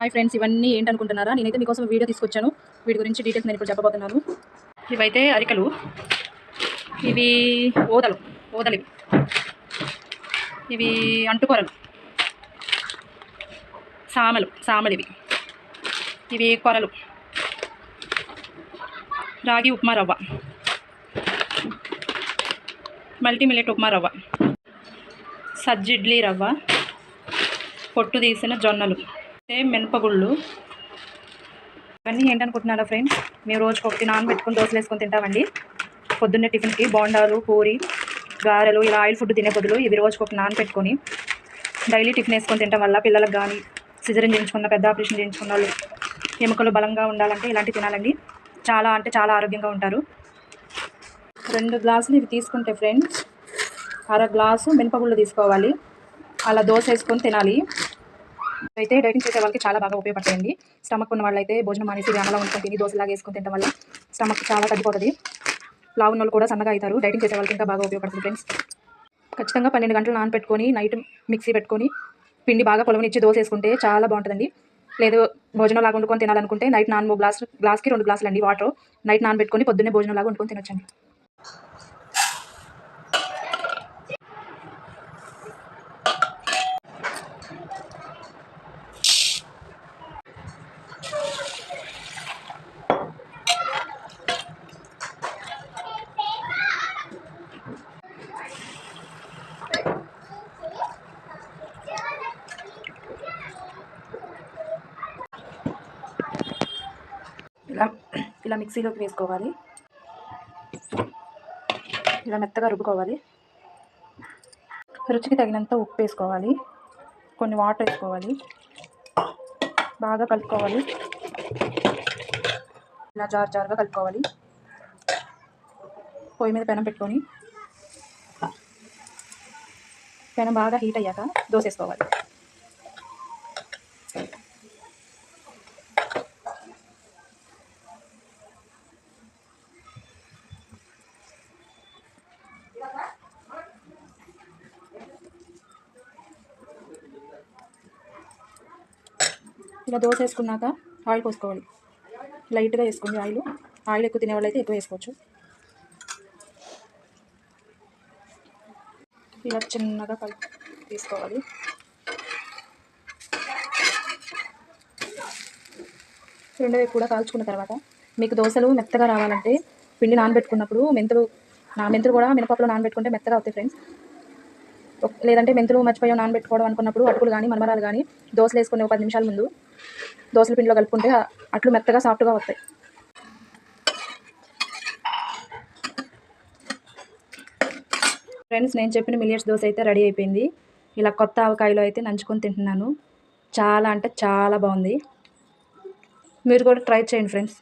Hi friends ఇవన్నీ ఏంటనుకుంటున్నారా? నేనైతే మీకోసం వీడియో తీసుకొచ్చాను. వీటి గురించి డీటెయిల్స్ నేను ఇప్పుడు చెప్పబోతున్నాను. ఇవైతే అరికలు. ఇవి ఓదలు. ఓదలు ఇవి అంటుకొరలు సామలు. సామలు ఇవి ఇవి కొరలు. రాగి ఉప్మా రవ్వ. మల్టీ మిల్లెట్ ఉప్మా రవ్వ. సజ్జిడ్లీ రవ్వ. పొట్టు తీసిన జొన్నలు. అంటే మినపగుళ్ళు. ఇవన్నీ ఏంటనుకుంటున్నారా ఫ్రెండ్స్? మేము రోజుకి ఒకటి నానబెట్టుకుని దోశలు వేసుకొని తింటామండి. పొద్దున్నే టిఫిన్కి బోండాలు పూరి గారెలు ఇలా ఆయిల్ ఫుడ్ తినే బదులు ఇవి రోజుకి ఒకటి నానబెట్టుకొని డైలీ టిఫిన్ వేసుకొని తినడం వల్ల పిల్లలకు కానీ సిజరిన్ చేయించుకున్న పెద్ద ఆపరేషన్ చేయించుకున్న వాళ్ళు ఎముకలు బలంగా ఉండాలంటే ఇలాంటివి తినాలండి. చాలా అంటే చాలా ఆరోగ్యంగా ఉంటారు. రెండు గ్లాసులు ఇవి తీసుకుంటే ఫ్రెండ్స్ అర గ్లాసు మినపగుళ్ళు తీసుకోవాలి. అలా దోశ వేసుకొని తినాలి. అయితే డైటింగ్ చేసే వాళ్ళకి చాలా బాగా ఉపయోగపడతాయండి. స్టమక్ ఉన్న వాళ్ళైతే భోజనం మానేసి ఇవి అమలా ఉంచుకొని తిని దోశలాగా వేసుకొని తినడం వల్ల స్టమక్ చాలా తగ్గిపోతుంది. లావు ఉన్న వాళ్ళు కూడా సన్నగా అవుతారు. డైటింగ్ చేసే వాళ్ళకి ఇంకా బాగా ఉపయోగపడుతుంది ఫ్రెండ్స్. ఖచ్చితంగా పన్నెండు గంటలు నానబెట్టుకొని నైట్ మిక్సీ పెట్టుకొని పిండి బాగా పొలవనిచ్చి దోశ వేసుకుంటే చాలా బాగుంటుందండి. లేదు భోజనం లాగా వండుకొని తినాలనుకుంటే నైట్ నాన్ గ్లాస్ గ్లాస్కి రెండు గ్లాసులు అండి వాటర్. నైట్ నానబెట్టుకొని పొద్దున్నే భోజనం లాగా వండుకొని తినొచ్చండి. ఇలా ఇలా మిక్సీలోకి వేసుకోవాలి. ఇలా మెత్తగా రుబ్బుకోవాలి. రుచికి తగినంత ఉప్పు వేసుకోవాలి. కొన్ని వాటర్ వేసుకోవాలి. బాగా కలుపుకోవాలి. ఇలా జార్ జారుగా కలుపుకోవాలి. పొయ్యి మీద పెనం పెట్టుకొని. పెనం బాగా హీట్ అయ్యాక దోసేసుకోవాలి ఇలా దోశ వేసుకున్నాక ఆయిల్ పోసుకోవాలి. లైట్గా వేసుకోండి ఆయిల్. ఆయిల్ ఎక్కువ తినేవాళ్ళు అయితే ఎక్కువ వేసుకోవచ్చు. ఇలా చిన్నగా కలిపి తీసుకోవాలి. రెండు వైపు కూడా కాల్చుకున్న తర్వాత మీకు దోశలు మెత్తగా రావాలంటే పిండి నానబెట్టుకున్నప్పుడు మెంతులు నా మెంతులు కూడా మినపప్పులో నానబెట్టుకుంటే మెత్తగా అవుతాయి ఫ్రెండ్స్. లేదంటే మెంతులు మర్చిపోయాం నానబెట్టుకోవడం అనుకున్నప్పుడు అటుకులు కానీ మనమరాలు కానీ దోశలు వేసుకునే ఒక పది నిమిషాల ముందు దోశల పిండిలో కలుపుకుంటే అట్లు మెత్తగా సాఫ్ట్గా వస్తాయి. ఫ్రెండ్స్ నేను చెప్పిన మిలియట్స్ దోశ అయితే రెడీ అయిపోయింది. ఇలా కొత్త ఆవకాయలో అయితే నంచుకొని తింటున్నాను. చాలా అంటే చాలా బాగుంది. మీరు కూడా ట్రై చేయండి ఫ్రెండ్స్.